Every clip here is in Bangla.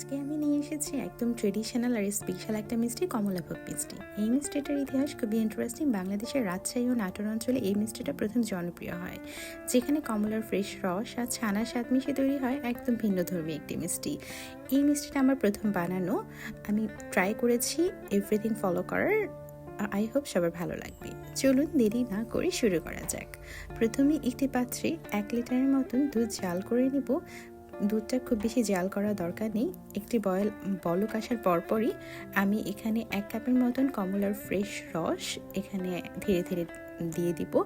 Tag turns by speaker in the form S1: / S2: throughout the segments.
S1: আজকে আমি নিয়ে এসেছি একদম ট্রেডিশনাল আর স্পেশাল একটা মিষ্টি, কমলাভোগ মিষ্টি। এই মিষ্টিটার ইতিহাস খুবই ইন্টারেস্টিং বাংলাদেশের রাজশাহী ও নাটোর অঞ্চলে এই মিষ্টিটা প্রথম জনপ্রিয় হয়। যেখানে কমলার ফ্রেশ রস আর ছানার স্বাদ মিশিয়ে তৈরি হয় একদম ভিন্ন ধর্মী একটি মিষ্টি। এই মিষ্টিটা আমার প্রথম বানানো। আমি ট্রাই করেছি এভরিথিং ফলো করার। আই হোপ সবার ভালো লাগবে। চলুন দেরি না করে শুরু করা যাক। প্রথমে একটি পাত্রে এক লিটারের মতন দুধ জাল করে নেব। দুধটা খুব বেশি জাল করা দরকার নেই। একটি বয়েল বলক আসার পরপরই আমি এখানে এক কাপের মতন কমলার ফ্রেশ রস এখানে ধীরে ধীরে দিয়ে দিব।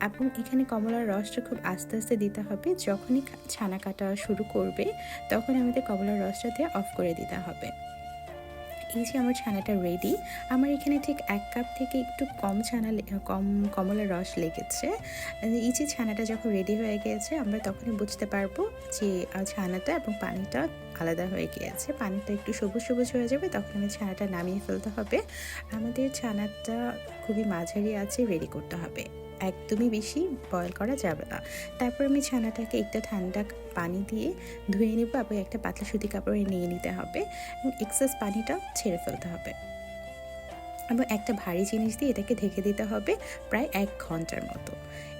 S1: এবং এখানে কমলার রসটা খুব আস্তে আস্তে দিতে হবে। যখনই ছানা কাটা শুরু করবে, তখন আমাদের কমলার রসটা দিয়ে অফ করে দিতে হবে। এই যে আমার ছানাটা রেডি আমার এখানে ঠিক এক কাপ থেকে একটু কম ছানা কম কমলা রস লেগেছে। এই যে ছানাটা যখন রেডি হয়ে গিয়েছে আমরা তখনই বুঝতে পারব যে ছানাটা এবং পানিটা আলাদা হয়ে গিয়েছে। পানিটা একটু সবুজ সবুজ হয়ে যাবে, তখন আমি ছানাটা নামিয়ে ফেলতে হবে। আমাদের ছানাটা খুবই মাঝারি আছে রেডি করতে হবে। একদমই বেশি বয়েল করা যাবে না। তারপর আমি ছানাটাকে একটু ঠান্ডা পানি দিয়ে ধুয়ে নেব এবং একটা পাতলা সুতি কাপড়ে নিয়ে নিতে হবে এবং এক্সেস পানিটা ছেড়ে ফেলতে হবে। এবং একটা ভারী জিনিস দিয়ে এটাকে ঢেকে দিতে হবে প্রায় এক ঘণ্টার মতো।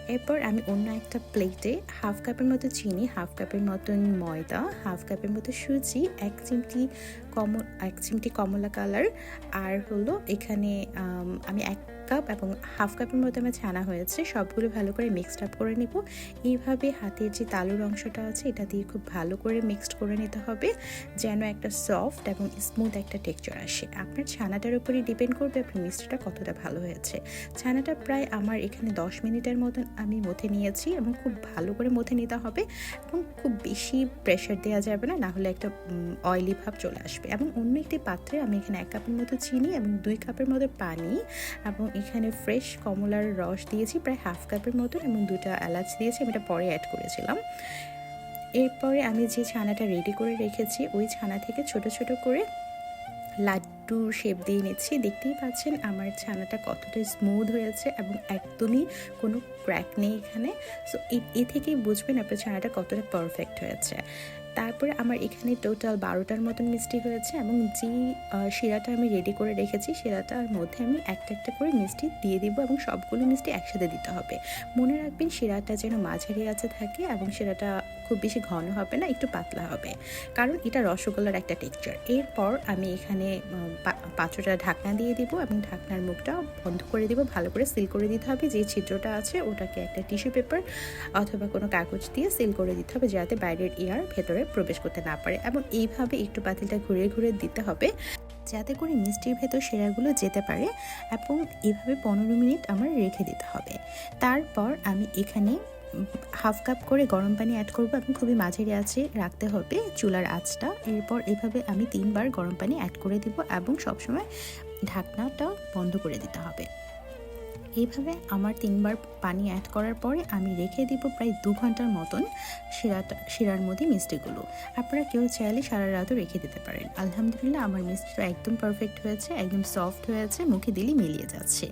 S1: এরপর আমি অন্য একটা প্লেটে হাফ কাপের মতো চিনি হাফ কাপের মতন ময়দা হাফ কাপের মতো সুজি, এক চিমটি কম এক চিমটি কমলা কালার। আর হলো এখানে, আমি এক কাপ এবং হাফ কাপের মতো আমার ছানা হয়েছে। সবগুলো ভালো করে মিক্সড আপ করে নিব। এইভাবে হাতের যে তালুর অংশটা আছে, এটা দিয়ে খুব ভালো করে মিক্সড করে নিতে হবে, যেন একটা সফট এবং স্মুথ একটা টেক্সচার আসে। আপনার ছানাটার উপরই ডিপেন্ড করবে আপনার মিষ্টিটা কতটা ভালো হয়েছে। ছানাটা প্রায় আমার এখানে দশ মিনিটের মতন আমি মথে নিয়েছি এবং খুব ভালো করে মথে নিতে হবে এবং খুব বেশি প্রেশার দেওয়া যাবে না না হলে একটা অয়েলি ভাব চলে আসবে। এবং অন্য একটি পাত্রে আমি এখানে এক কাপের মতো চিনি এবং দুই কাপের মতো পানি এবং এখানে ফ্রেশ কমলার রস দিয়েছি, প্রায় হাফ কাপের মতো এবং দুটো এলাচ দিয়েছি, আমি এটা পরে অ্যাড করেছিলাম। এরপরে আমি যে ছানাটা রেডি করে রেখেছি, ওই ছানা থেকে ছোট ছোট করে লাড্ডুর শেপ দিয়ে নিচ্ছি। দেখতেই পাচ্ছেন আমার ছানাটা কতটা স্মুথ হয়েছে এবং একদমই কোনো ক্র্যাক নেই এখানে। সো এ থেকেই বুঝবেন আপনার ছানাটা কতটা পারফেক্ট হয়েছে। তারপরে আমার এখানে টোটাল বারোটার মতন মিষ্টি হয়েছে এবং যে শিরাটা আমি রেডি করে রেখেছি, শিরাটার মধ্যে আমি একটা একটা করে মিষ্টি দিয়ে দিব এবং সবগুলো মিষ্টি একসাথে দিতে হবে। মনে রাখবেন শিরাটা যেন মাঝারি আছে থাকে এবং শিরাটা খুব বেশি ঘন হবে না, একটু পাতলা হবে। কারণ এটা রসগোল্লার একটা টেক্সচার এরপর আমি এখানে পাত্রটা ঢাকনা দিয়ে দিব এবং ঢাকনার মুখটা বন্ধ করে দিব, ভালো করে সিল করে দিতে হবে। যে ছিদ্রটা আছে ওটাকে একটা টিস্যু পেপার অথবা কোনো কাগজ দিয়ে সিল করে দিতে হবে যাতে বাইরের এয়ার ভেতরে প্রবেশ করতে না পারে। এবং এইভাবে একটু পাতিলটা ঘুরে ঘুরে দিতে হবে যাতে করে মিষ্টির ভেতর সেরাগুলো যেতে পারে এবং এভাবে পনেরো মিনিট আমার রেখে দিতে হবে। তারপর আমি এখানে হাফ কাপ করে গরম পানি অ্যাড করব এবং খুবই মাঝারি আঁচে রাখতে হবে চুলার আঁচটা। এরপর এভাবে আমি তিনবার গরম পানি অ্যাড করে দিব এবং সবসময় ঢাকনাটা বন্ধ করে দিতে হবে। এইভাবে আমার তিনবার পানি অ্যাড করার পরে আমি রেখে দিব প্রায় দু ঘণ্টার মতন শিরাটা, শিরার মধ্যে মিষ্টিগুলো। আপনারা কেউ চাইলে সারা রাতও রেখে দিতে পারেন। আলহামদুলিল্লাহ, আমার মিষ্টিটা একদম পারফেক্ট হয়েছে, একদম সফট হয়েছে, মুখে দিলেই মিলিয়ে যাচ্ছে।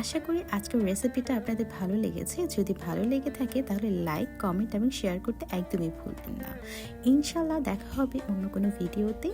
S1: আশা করি আজকের রেসিপিটা আপনাদের ভালো লেগেছে। যদি ভালো লেগে থাকে তাহলে লাইক কমেন্ট এবং শেয়ার করতে একদমই ভুলবেন না। ইনশাল্লাহ দেখা হবে অন্য কোনো ভিডিওতে